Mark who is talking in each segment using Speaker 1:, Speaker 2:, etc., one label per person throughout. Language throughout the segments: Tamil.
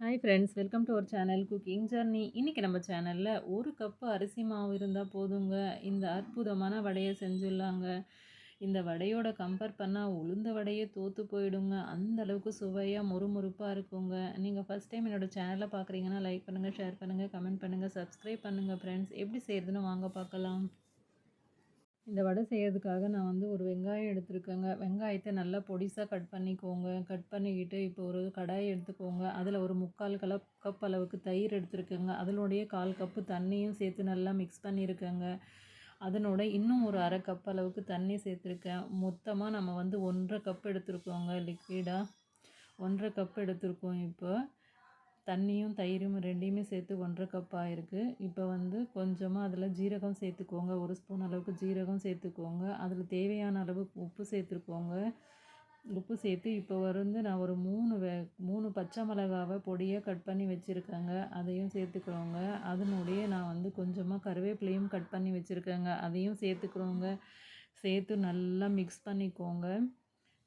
Speaker 1: Hi friends welcome to our channel cooking journey இன்றைக்கி நம்ம சேனலில் ஒரு கப்பு அரிசி மாவு இருந்தால் போதுங்க. இந்த அற்புதமான வடையை செஞ்சிடலாங்க. இந்த வடையோட கம்பேர் பண்ணால் உளுந்த வடையே தோற்று போயிடுங்க. அந்த அளவுக்கு சுவையாக முறுமுறுப்பாக இருக்குங்க. நீங்கள் ஃபஸ்ட் டைம் என்னோடய சேனலை பார்க்குறீங்கன்னா லைக் பண்ணுங்கள் ஷேர் பண்ணுங்கள் கமெண்ட் பண்ணுங்கள் சப்ஸ்கிரைப் பண்ணுங்கள் ஃப்ரெண்ட்ஸ் எப்படி செய்கிறதுன்னு வாங்க பார்க்கலாம். இந்த வடை செய்கிறதுக்காக நான் வந்து ஒரு வெங்காயம் எடுத்துருக்கேங்க. வெங்காயத்தை நல்லா பொடிசாக கட் பண்ணிக்கோங்க. கட் பண்ணிக்கிட்டு இப்போ ஒரு கடாயை எடுத்துக்கோங்க. அதில் ஒரு முக்கால் கலப் கப் அளவுக்கு தயிர் எடுத்துருக்கேங்க. அதனுடைய கால் கப்பு தண்ணியும் சேர்த்து நல்லா மிக்ஸ் பண்ணியிருக்கேங்க அதனோட இன்னும் ஒரு அரை கப் அளவுக்கு தண்ணி சேர்த்துருக்கேன். மொத்தமாக நம்ம வந்து ஒன்றரை கப் எடுத்துருக்கோங்க லிக்விடாக ஒன்றரை கப் எடுத்துருக்கோம் இப்போ. தண்ணியும் தயிரும் ரெண்டையுமே சேர்த்து ஒன்றரை கப் ஆயிருக்கு இப்போ வந்து கொஞ்சமாக அதில் ஜீரகம் சேர்த்துக்கோங்க. ஒரு ஸ்பூன் அளவுக்கு ஜீரகம் சேர்த்துக்கோங்க. அதில் தேவையான அளவு உப்பு சேர்த்துக்கோங்க. உப்பு சேர்த்து இப்போ வந்து நான் ஒரு மூணு வே மூணு பச்சை மிளகாவை பொடியாக கட் பண்ணி வச்சுருக்கேங்க. அதையும் சேர்த்துக்கிறோங்க அதனுடைய நான் வந்து கொஞ்சமாக கருவேப்பிலையும் கட் பண்ணி வச்சுருக்கேங்க. அதையும் சேர்த்துக்கிறோங்க சேர்த்து நல்லா மிக்ஸ் பண்ணிக்கோங்க.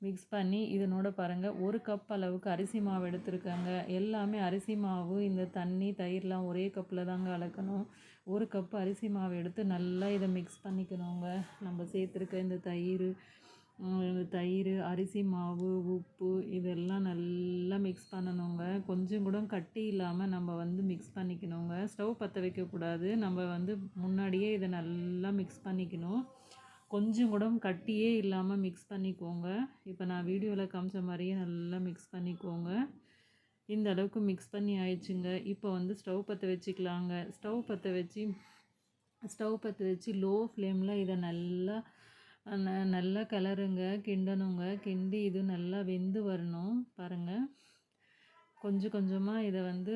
Speaker 1: மிக்ஸ் பண்ணி இதனோட பாருங்கள் ஒரு கப் அளவுக்கு அரிசி மாவு எடுத்துருக்காங்க. எல்லாமே அரிசி மாவு இந்த தண்ணி தயிர்லாம் ஒரே கப்பில் தாங்க அளக்கணும். ஒரு கப் அரிசி மாவு எடுத்து நல்லா இதை மிக்ஸ் பண்ணிக்கணுங்க. நம்ம சேர்த்துருக்க இந்த தயிர் தயிர் அரிசி மாவு உப்பு இதெல்லாம் நல்லா மிக்ஸ் பண்ணணுங்க. கொஞ்சம் கூட கட்டி இல்லாமல் நம்ம வந்து மிக்ஸ் பண்ணிக்கணுங்க. ஸ்டவ் பற்ற வைக்கக்கூடாது. நம்ம வந்து முன்னாடியே இதை நல்லா மிக்ஸ் பண்ணிக்கணும். கொஞ்சம் கூட கட்டியே இல்லாமல் மிக்ஸ் பண்ணிக்கோங்க. இப்போ நான் வீடியோவில் காமிச்ச மாதிரியே நல்லா மிக்ஸ் பண்ணிக்கோங்க. இந்த அளவுக்கு மிக்ஸ் பண்ணி ஆயிடுச்சுங்க. இப்போ வந்து ஸ்டவ் பற்ற வச்சுக்கலாங்க. ஸ்டவ் பற்ற வச்சு ஸ்டவ் பற்ற வச்சு லோ ஃப்ளேமில் இதை நல்லா நல்லா கிளறுங்க கிண்டணுங்க. கிண்டி இது நல்லா வெந்து வரணும். பாருங்கள் கொஞ்சம் கொஞ்சமாக இதை வந்து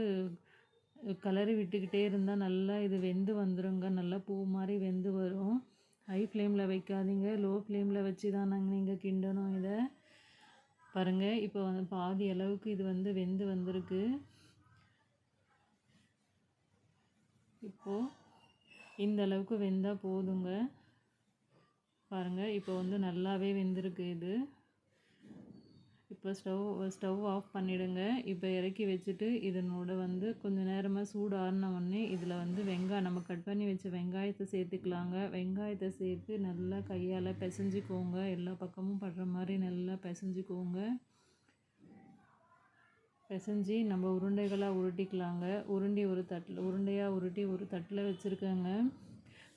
Speaker 1: கலரி விட்டுக்கிட்டே இருந்தால் நல்லா இது வெந்து வந்துடுங்க நல்லா பூ மாதிரி வெந்து வரும். ஹை ஃப்ளேமில் வைக்காதீங்க. லோ ஃப்ளேமில் வச்சு தான் நாங்கள் நீங்கள் கிண்டணும் இதை. பாருங்கள் இப்போ வந்து பாதி அளவுக்கு இது வந்து வெந்து வந்திருக்கு. இப்போது இந்த அளவுக்கு வெந்தால் போதுங்க. பாருங்கள் இப்போ வந்து நல்லாவே வெந்திருக்கு இது. இப்போ ஸ்டவ் ஸ்டவ் ஆஃப் பண்ணிவிடுங்க இப்போ இறக்கி வச்சுட்டு இதனோட வந்து கொஞ்சம் நேரமாக சூடு ஆறின இதில் வந்து வெங்காயம் நம்ம கட் பண்ணி வச்ச வெங்காயத்தை சேர்த்துக்கலாங்க. வெங்காயத்தை சேர்த்து நல்லா கையால் பிசைஞ்சிக்கோங்க. எல்லா பக்கமும் படுற மாதிரி நல்லா பிசைஞ்சிக்கோங்க. பிசைஞ்சி நம்ம உருண்டைகளாக உருட்டிக்கலாங்க. உருண்டி ஒரு தட்டில் உருண்டையாக உருட்டி ஒரு தட்டில் வச்சுருக்கேங்க.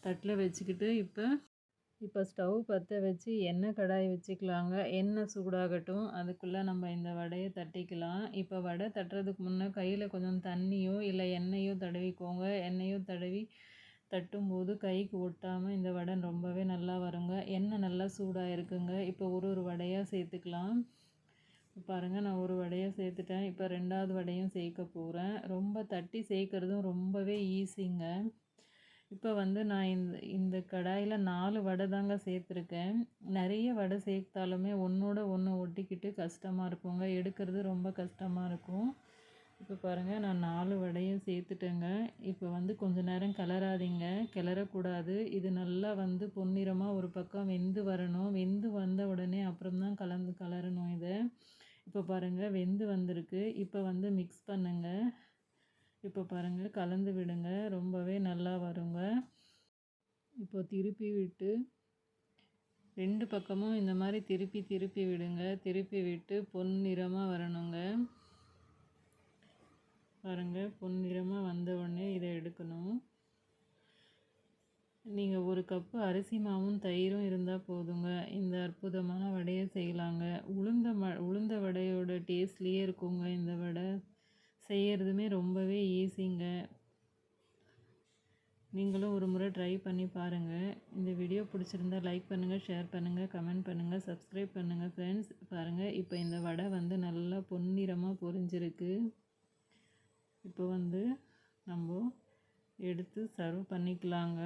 Speaker 1: தட்டில் வச்சுக்கிட்டு இப்போ இப்போ ஸ்டவ் பற்ற வச்சு எண்ணெய் கடாய் வச்சுக்கலாங்க. எண்ணெய் சூடாகட்டும். அதுக்குள்ளே நம்ம இந்த வடையை தட்டிக்கலாம். இப்போ வடை தட்டுறதுக்கு முன்னே கையில் கொஞ்சம் தண்ணியோ இல்லை எண்ணெயோ தடவிக்கோங்க. எண்ணெயோ தடவி தட்டும்போது கைக்கு ஒட்டாமல் இந்த வடை ரொம்பவே நல்லா வருங்க. எண்ணெய் நல்லா சூடாக இருக்குங்க இப்போ ஒரு ஒரு வடையாக சேர்த்துக்கலாம். பாருங்கள் நான் ஒரு வடையை சேர்த்துட்டேன். இப்போ ரெண்டாவது வடையும் சேர்க்க போகிறேன் ரொம்ப தட்டி சேர்க்குறதும் ரொம்பவே ஈஸிங்க. இப்போ வந்து நான் இந்த இந்த கடாயில் நாலு வடை தாங்க சேர்த்துருக்கேன். நிறைய வடை சேர்த்தாலுமே ஒன்றோட ஒன்று ஒட்டிக்கிட்டு கஷ்டமாக இருக்குங்க. எடுக்கிறது ரொம்ப கஷ்டமாக இருக்கும். இப்போ பாருங்கள் நான் நாலு வடையும் சேர்த்துட்டேங்க. இப்போ வந்து கொஞ்ச நேரம் கிளறாதீங்க. கிளறக்கூடாது. இது நல்லா வந்து பொன்னிறமாக ஒரு பக்கம் வெந்து வரணும். வெந்து வந்த உடனே அப்புறம் தான் கலந்து கலரணும் இதை. இப்போ பாருங்கள் வெந்து வந்திருக்கு. இப்போ வந்து மிக்ஸ் பண்ணுங்கள் இப்போ பாருங்கள் கலந்து விடுங்க. ரொம்பவே நல்லா வருங்க. இப்போ திருப்பி விட்டு ரெண்டு பக்கமும் இந்த மாதிரி திருப்பி திருப்பி விடுங்க. திருப்பி விட்டு பொன்னிறமாக வரணுங்க. பாருங்கள் பொன்னிறமாக வந்த உடனே இதை எடுக்கணும். நீங்கள் ஒரு கப்பு அரிசி மாவும் தயிரும் இருந்தால் போதுங்க. இந்த அற்புதமான வடையை செய்யலாங்க. உளுந்த ம உளுந்த வடையோட டேஸ்ட்லேயே இருக்குங்க இந்த வடை. செய்கிறதுமே ரொம்பவே ஈஸிங்க. நீங்களும் ஒரு முறை ட்ரை பண்ணி பாருங்கள் இந்த வீடியோ பிடிச்சிருந்தா லைக் பண்ணுங்கள் ஷேர் பண்ணுங்கள் கமெண்ட் பண்ணுங்கள் சப்ஸ்கிரைப் பண்ணுங்கள் ஃப்ரெண்ட்ஸ் பாருங்கள் இப்போ இந்த வடை வந்து நல்லா பொன்னிறமாக பொரிஞ்சிருக்கு. இப்போ வந்து நம்ம எடுத்து சர்வ் பண்ணிக்கலாங்க.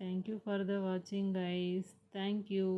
Speaker 1: தேங்க்யூ ஃபார் த வாட்சிங் கைஸ் தேங்க்யூ